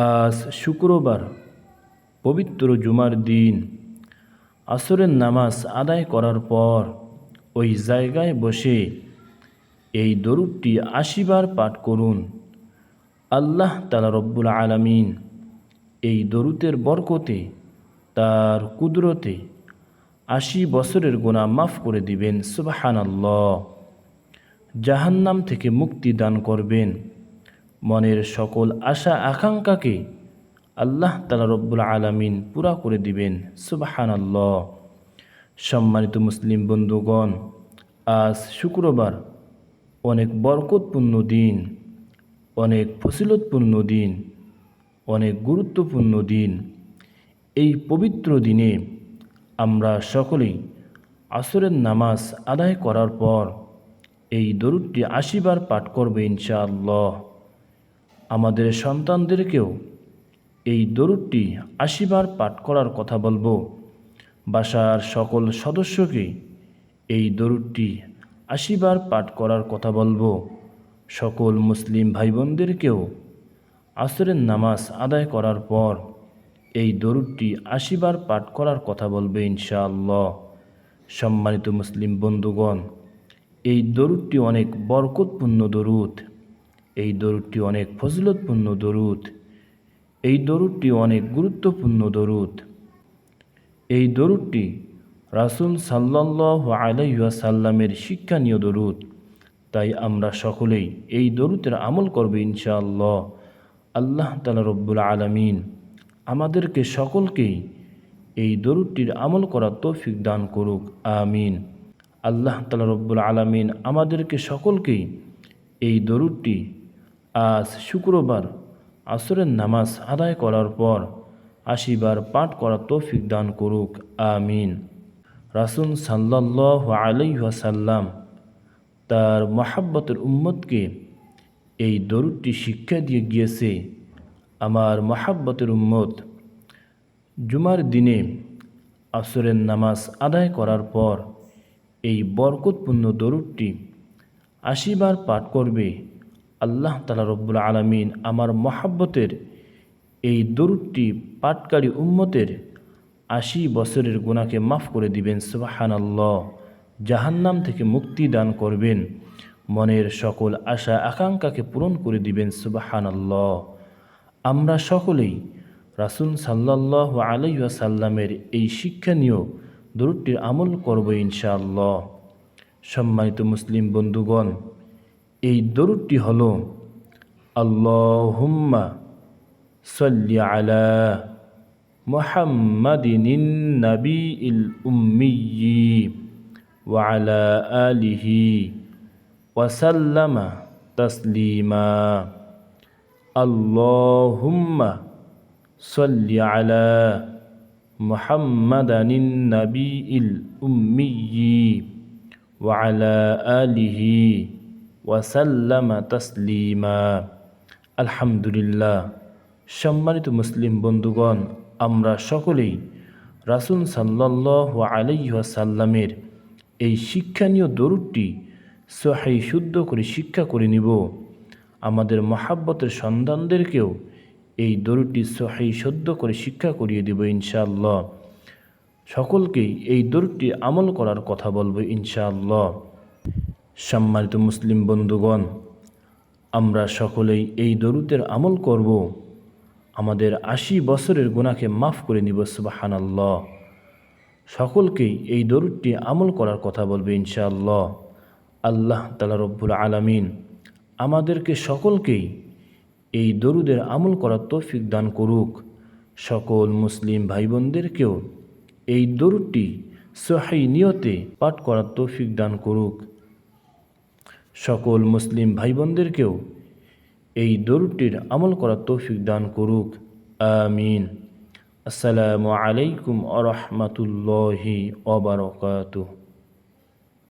আজ শুক্রবার পবিত্র জুমার দিন। আসরের নামাজ আদায় করার পর ওই জায়গায় বসে এই দরুদটি আশিবার পাঠ করুন। আল্লাহ তালা রব্বুল আলামিন এই দরুতের বরকতে তার কুদরতে আশি বছরের গোনা মাফ করে দিবেন। সুবাহানাল্লাহ। জাহান্নাম থেকে মুক্তি দান করবেন। মনের সকল আশা আকাঙ্ক্ষাকে আল্লাহ তালা রব্বুল আলামিন পুরা করে দিবেন। সুবাহানাল্লাহ। সম্মানিত মুসলিম বন্ধুগণ, আজ শুক্রবার অনেক বরকতপূর্ণ দিন, অনেক ফসিলতপূর্ণ দিন, অনেক গুরুত্বপূর্ণ দিন। এই পবিত্র দিনে আমরা সকলেই আসরের নামাজ আদায় করার পর এই দরুদটি আশিবার পাঠ করবে ইনশাআল্লাহ। আমাদের সন্তানদেরকেও এই দরুদটি আশিবার পাঠ করার কথা বলব। বাসার সকল সদস্যকে এই দরুদটি আশিবার পাঠ করার কথা বলব। সকল মুসলিম ভাই বোনদেরকেও আসরের নামাজ আদায় করার পর এই দরুদটি আশিবার পাঠ করার কথা বলবে ইনশাআল্লাহ। সম্মানিত মুসলিম বন্ধুগণ, এই দরুদটি অনেক বরকতপূর্ণ দরুদ। এই দরুদটি অনেক ফজলতপূর্ণ দরুদ। এই দরুদটি অনেক গুরুত্বপূর্ণ দরুদ। এই দরুদটি রাসুল সাল্লাহ আলাইসাল্লামের শিক্ষানীয় দরুদ। তাই আমরা সকলেই এই দরুদের আমল করবে ইনশাআল্লাহ। আল্লাহ তালা রব্বুল আলমিন আমাদেরকে সকলকেই এই দরুদটির আমল করার তৌফিক দান করুক, আমিন। আল্লাহ তালা রব্বুল আলমিন আমাদেরকে সকলকেই এই দরুদটি আজ শুক্রবার আসরের নামাজ আদায় করার পর আশিবার পাঠ করার তৌফিক দান করুক, আমিন। রাসুল সাল্লাহ আলাইসাল্লাম তার মহাব্বতের উম্মতকে এই দরুদটি শিক্ষা দিয়ে গিয়েছে, আমার মহাব্বতের উম্মত, জুমার দিনে আসরের নামাজ আদায় করার পর এই বরকতপূর্ণ দরুদটি আশিবার পাঠ করবে। আল্লাহ তালা রব্বুল আলমিন আমার মহাব্বতের এই দরুদটি পাটকারী উম্মতের আশি বছরের গুণাকে মাফ করে দিবেন সুবাহান আল্লাহ জাহান্নাম থেকে মুক্তি দান করবেন। মনের সকল আশা, আকাঙ্ক্ষাকে পূরণ করে দিবেন সুবাহান আল্লাহ আমরা সকলেই রাসুল সাল্লাহ আলাইসাল্লামের এই শিক্ষণীয় দরুদটির আমল করব ইনশাআল্লাহ। সম্মানিত মুসলিম বন্ধুগণ এই দরুদটি হল আল্লাহুম্মা সাল্লি আলা মুহাম্মাদিন নবী ইল উম্মিয়ি وعلى آله وسلم تسليما اللهم صل على محمد النبي الأمي وعلى آله ওয়াসাল্লামা তাসলিমা। আলহামদুলিল্লাহ, সম্মানিত মুসলিম বন্ধুগণ, আমরা সকলেই রাসুল সাল্লাহ আলাইসাল্লামের এই শিক্ষণীয় দরুদটি সহাই শুদ্ধ করে শিক্ষা করে নিব। আমাদের মহাব্বতের সন্তানদেরকেও এই দরুদটি সহাই শুদ্ধ করে শিক্ষা করিয়ে দেব ইনশাআল্লাহ। সকলকেই এই দরুদটি আমল করার কথা বলব ইনশাআল্লাহ। সম্মানিত মুসলিম বন্ধুগণ, আমরা সকলেই এই দরুদের আমল করব। আমাদের আশি বছরের গুণাকে মাফ করে নিব, সুবাহানাল্লাহ। সকলকেই এই দরুদটি আমল করার কথা বলবে, ইনশাআল্লাহ। আল্লাহ তালা রব্বুল আলামিন আমাদেরকে সকলকেই এই দরুদের আমল করার তৌফিক দান করুক। সকল মুসলিম ভাই বোনদেরকেও এই দরুদটি সহাই নিয়তে পাঠ করার তৌফিক দান করুক। সকল মুসলিম ভাই বোনদেরকেও এই দরুদটির আমল করার তৌফিক দান করুক। আমিন। আসসালামু আলাইকুম আ রহমতুল্লাহি